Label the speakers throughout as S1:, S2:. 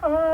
S1: को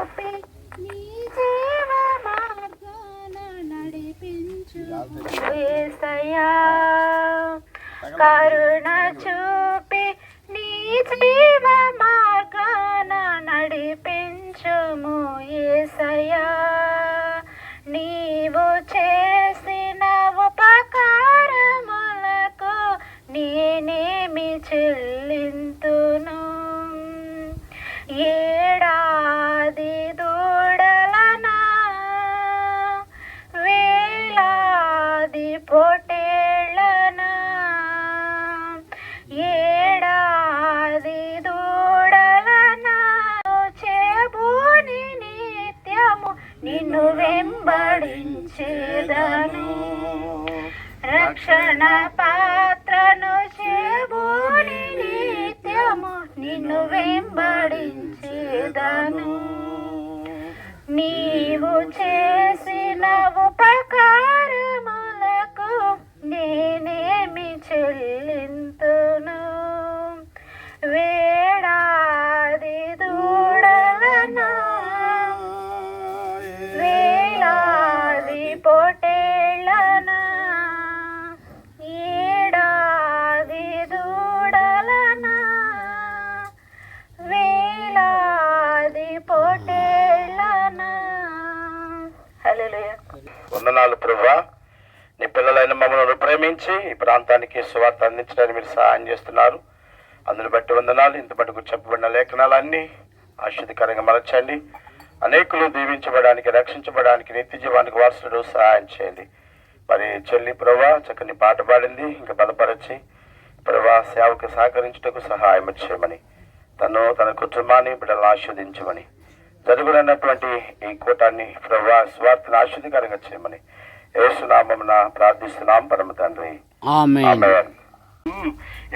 S1: చూపి నీ జీవ మార్గాన నడిపించు. కరుణ చూపి నీ జీవ పాత్రను శివుని నిత్యము నిన్ను వెంబడించేదను. నీవు చే
S2: వందనాలు ప్రభా. నీ పిల్లలైన మమ్మల్ని ప్రేమించి ఈ ప్రాంతానికి సువార్త అందించడానికి మీరు సహాయం చేస్తున్నారు. అందుని బట్టి వందనాలు. ఇంత మటుకు చెప్పబడిన లేఖనాలన్నీ ఆశ్చర్యకరంగా మలచండి అనేకులు దీవించబడానికి రక్షించబడానికి నిత్య జీవానికి వారసుడు సహాయం చేయండి. మరి చెల్లి ప్రభా చక్కని పాట పాడింది. ఇంకా బలపరచి ప్రభా సేవకు సహకరించుటకు సహాయం చేయమని తను తన కుటుంబాన్ని బిడ్డలను ఆస్వాదించమని జరుగునన్నటువంటి ఈ కూటాన్ని ప్రభా స్వార్థను ఆశ్చర్యకరంగా చేయమని యేసునామమున ప్రార్థిస్తున్నాం పరమ తండ్రి.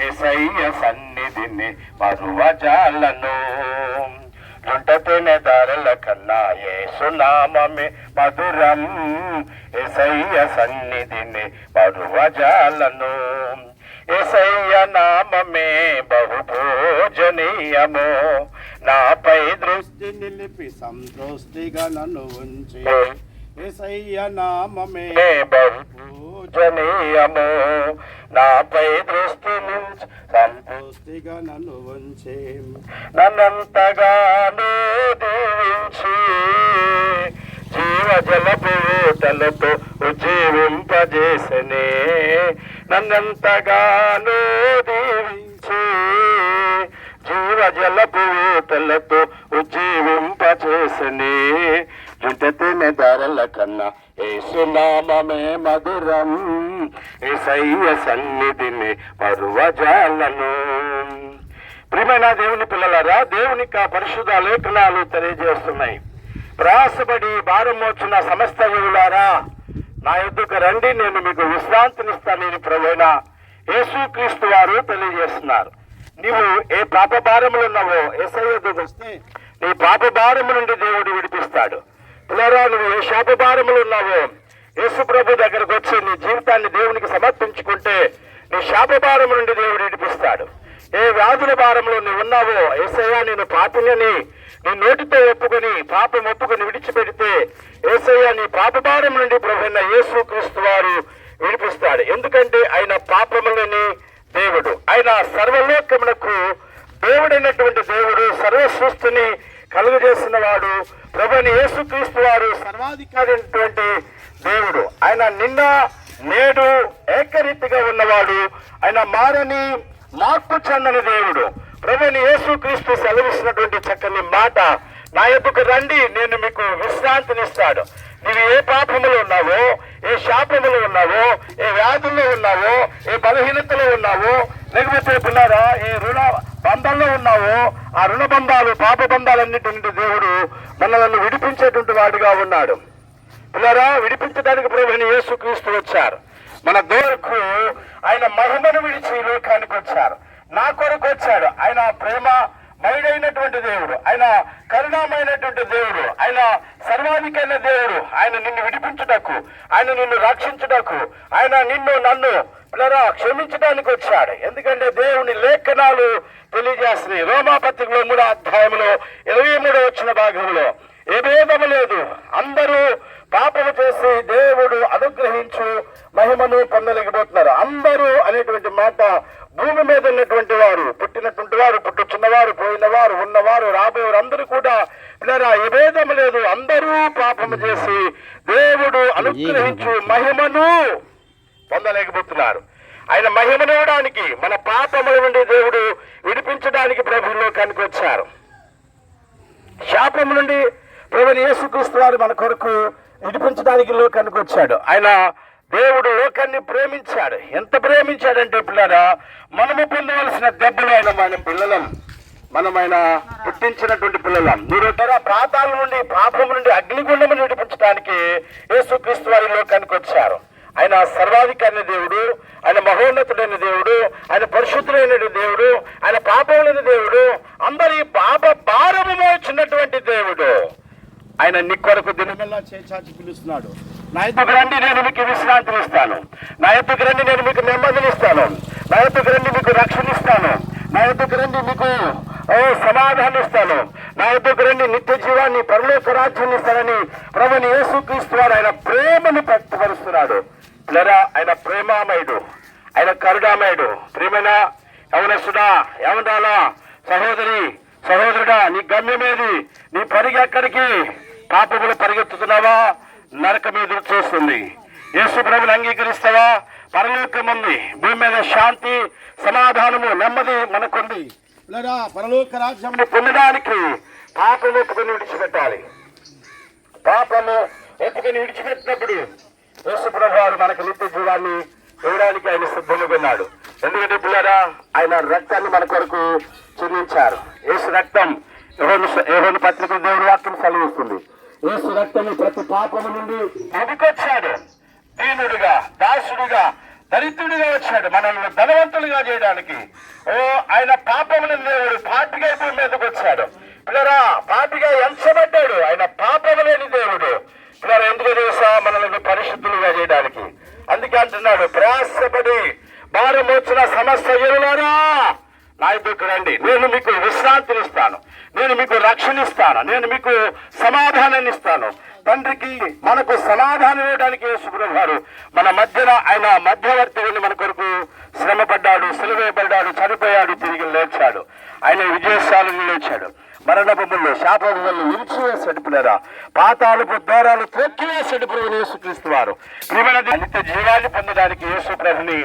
S2: ఏసయ్య సన్నిధిని మరువజాలను లుంటతేనే దారుల కన్నా ఏసునామమే మధురం. ఏసయ్య సన్నిధిని మరువజాలను ఏసయ్య నామమే బహు పూజనీయము నాపై దృష్టి నిలిపి సంతృష్టిగా నన్ను ఉంచి ఏసయ్య నామమే పూజనీయము. నాపై దృష్టి నుంచి సంతృష్టిగా నన్ను ఉంచి నన్నంతగానూ దీవించి జీవజల పూటలతో ఉజ్జీవింపజేసనే నన్నంతగానూ దీవించి జీవజల పూటలతో ఉజ్జీవింపచేసని. జుటతిని ధరల కన్నా ఏసునామమే మధురం. ఏసయ్య సన్నిధిని మరువజాలను ప్రియమైన దేవుని పిల్లలారా దేవునిక యొక్క పరిశుద్ధ లేఖనాలు తెలియజేస్తున్నాయి. ప్రయాసపడి భారం మోచిన సమస్త యువులారా నా ఎద్దుకు రండి నేను మీకు విశ్రాంతినిస్తానని ప్రవేణ యేసుక్రీస్తు వారు తెలియజేస్తున్నారు. నీవు ఏ పాప భారములు ఉన్నావో ఏసై ఎద్దుకు వస్తే నీ పాప భారము నుండి దేవుడు విడిపిస్తాడు. పిల్లరా నువ్వు ఏ శాప భారములు ఉన్నావో యేసు ప్రభు దగ్గరకు వచ్చి నీ జీవితాన్ని దేవునికి సమర్పించుకుంటే నీ శాప భారము నుండి దేవుడు విడిపిస్తాడు. ఏ వ్యాధుల భారంలో నువ్వు ఉన్నావో ఏసయ్యా నేను పాపిని నీ నోటితో ఒప్పుకొని పాపం ఒప్పుకొని విడిచిపెడితే ఏసయ్య నీ పాప భారం నుండి ప్రభున్న యేసు క్రీస్తు వారు విడిపిస్తాడు. ఎందుకంటే ఆయన పాపములని దేవుడు. ఆయన సర్వలోకమునకు దేవుడైనటువంటి దేవుడు సర్వ సృష్టిని కలుగజేసిన వాడు ప్రభుని యేసుక్రీస్తు వారు సర్వాధికారి అయినటువంటి దేవుడు. ఆయన నిన్న నేడు ఏకరీతిగా ఉన్నవాడు ఆయన మారని మార్పు చెందని దేవుడు. ప్రభుని యేసుక్రీస్తు సెలవిస్తున్నటువంటి చక్కని మాట నా ఎద్దుకు రండి నేను మీకు విశ్రాంతినిస్తాడు. నీవు ఏ పాపములు ఉన్నావో ఏ శాపములు ఉన్నావో ఏ వ్యాధుల్లో ఉన్నావో ఏ బలహీనతలో ఉన్నావో లేకపోతే పిల్లారా ఏ రుణ బంధాల్లో ఉన్నావో ఆ రుణ బంధాలు పాప బంధాలన్నిటి దేవుడు మనలను విడిపించేటువంటి వాడిగా ఉన్నాడు. పిల్లరా విడిపించడానికి ప్రభుని యేసుక్రీస్తు వచ్చారు. మన దేవుకు ఆయన మహిమను విడిచి లోకానికి వచ్చారు. నా కొరకు వచ్చాడు. ఆయన ప్రేమ మయుడైనటువంటి దేవుడు. ఆయన కరుణామైనటువంటి దేవుడు. ఆయన సర్వాధికైన దేవుడు. ఆయన నిన్ను విడిపించుటకు ఆయన నిన్ను రక్షించుటకు ఆయన నిన్ను నన్ను పిల్లరా క్షమించడానికి వచ్చాడు. ఎందుకంటే దేవుని లేఖనాలు తెలియజేస్తున్నాయి. రోమాపత్రికలో మూడో అధ్యాయంలో ఇరవై మూడో వచ్చిన భాగంలో ఏ భేదము లేదు. అందరూ పాపము చేసి దేవుడు అనుగ్రహించు మహిమను పొందలేకపోతున్నారు. అందరూ అనేటువంటి మాట భూమి మీద ఉన్నటువంటి వారు పుట్టినటువంటి వారు పుట్టుచున్నవారు పోయినవారు ఉన్నవారు రాబోయేవారు అందరూ కూడా పిల్లరా ఏ భేదము లేదు. అందరూ పాపము చేసి దేవుడు అనుగ్రహించు మహిమను పొందలేకపోతున్నారు. ఆయన మహిమనివ్వడానికి మన పాపముల నుండి దేవుడు విడిపించడానికి ప్రభుల్లో లోకానికి వచ్చారు. నుండి దేవుని యేసుక్రీస్తు వారు మన కొరకు విడిపించడానికి లోకానికి వచ్చాడు. ఆయన దేవుడు లోకాన్ని ప్రేమించాడు. ఎంత ప్రేమించాడంటే పిల్లరా మనము పొందవలసిన దెబ్బలు ఆయన మన పిల్లలం. మనమైన పుట్టించినటువంటి పిల్లలం. మీరు ప్రాతాల నుండి పాపం నుండి అగ్నిగుండము విడిపించడానికి యేసుక్రీస్తు వారి లోకానికి వచ్చారు. ఆయన సర్వాధికారిన దేవుడు ఆయన మహోన్నతుడైన దేవుడు ఆయన పరిశుద్ధుడైన దేవుడు ఆయన పాపములైన దేవుడు అందరి పాప భారము మోచినటువంటి దేవుడు. ఆయన నీ కొరకు దినమెల్లా చేచాచి పిలుస్తున్నాడు. నా ఎత్తుకు రండి నేను మీకు విశ్రాంతిని ఇస్తాను. నా ఎత్తుకు రండి నేను మీకు నెమ్మదిని ఇస్తాను. నా ఎత్తుకు రండి మీకు రక్షణ ఇస్తాను. నా ఎత్తుకు రండి మీకు ఓ సమాధానం ఇస్తాను. నా ఎద్దుకు రండి నిత్య జీవాన్ని పరలోక రాజ్యాన్ని ఇస్తానని ప్రభుని యేసుక్రీస్తు వారు ఆయన ప్రేమను వ్యక్తపరుస్తున్నాడు. లేదా ఆయన ప్రేమామయుడు. ఆయన కరుణామయుడు. ప్రేమైన యవనస్తుడా యవనాలా సహోదరి సహోదరుడా నీ గమ్యమేది నీ పరిగె ఎక్కడికి పాపములు పరిగెత్తుతున్నావా? నరకం ఎదురు చూస్తుంది. యేసు ప్రభుని అంగీకరిస్తావా? పరలోకం ఉంది భూమి మీద శాంతి సమాధానము నెమ్మది మనకుంది. పరలోక రాజ్యం పొందడానికి పాపము ఒప్పుకొని విడిచిపెట్టాలి. పాపము ఒప్పుకొని విడిచిపెట్టినప్పుడు యేసు ప్రభు వారు మనకు నిత్య జీవాన్ని ఇవ్వడానికి ఆయన సిద్ధంగా ఉన్నాడు. ఎందుకంటే పిల్లరా ఆయన రక్తాన్ని మన కొరకు చెల్లించారు. యేసు రక్తం ఏహోని పత్రిక దేవుడి వాక్యం సెలవిస్తుంది. యేసు రక్తము ప్రతి పాపము నుండి అదికొచ్చాడు దీనుడిగా దాసుడిగా దరిద్రుడిగా వచ్చాడు. మనల్ని ధనవంతులుగా చేయడానికి. ఓ ఆయన పాపములను దేవుడు పాపిగా భూమి మీదకి వచ్చాడు. పిల్లరా పాపిగా ఎంచబడ్డాడు. ఆయన పాపము లేని దేవుడు. పిల్లరా ఎందుకు తెలుసా? మనల్ని పరిశుద్ధులుగా చేయడానికి. అందుకే అంటున్నాడు ప్రయాసపడి భారం వచ్చిన సమస్య ఎరులారా నా ఇద్దరికి రండి. నేను మీకు విశ్రాంతిని ఇస్తాను నేను మీకు రక్షణ ఇస్తాను నేను మీకు సమాధానాన్ని ఇస్తాను తండ్రికి మనకు సమాధానం ఇవ్వడానికి యేసుప్రభు వారు మన మధ్యన ఆయన మధ్యవర్తి వెళ్ళి మన కొరకు శ్రమపడ్డాడు సిలువేయబడ్డాడు చనిపోయాడు తిరిగి లేచాడు. ఆయన విజయశాలను లేచాడు. మరణపములు శాపములు విరిచివేసాడు పిల్లరా. పాతాలపు ద్వారాలు త్రొక్కివేసాడు ప్రభు యేసుక్రీస్తు వారు. నిత్య జీవాన్ని పొందడానికి యేసు ప్రభుని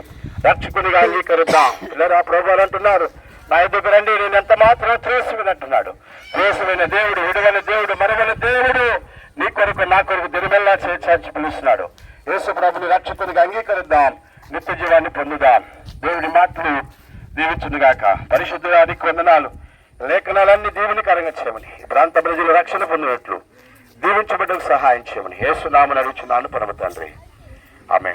S2: రక్షకునిగా అంగీకరుద్దాం. పిల్లరా ప్రభు అంటున్నారు నా ఎదుగు రండి నేను ఎంత మాత్రం త్రోసినట్టున్నాడు త్రోసమైన దేవుడు విడువల దేవుడు మరవల దేవుడు నీ కొరకు నా కొరకు దిరిమెల్లా చేర్చాల్సి పిలుస్తున్నాడు. యేసు ప్రభుని రక్షకునిగా అంగీకరిద్దాం నిత్య జీవాన్ని పొందుదాం. దేవుడి మాటలు దీవించునుగాక. పరిశుద్ధుడానికి వందనాలు. లేఖనాలన్నీ దీవునికరంగా చేయమని ప్రాంత ప్రజలు రక్షణ పొందినట్లు దీవించబడ్డకు సహాయం చేయమని. యేసు నామని అడుగుచున్నాను పరమ తండ్రి. ఆమె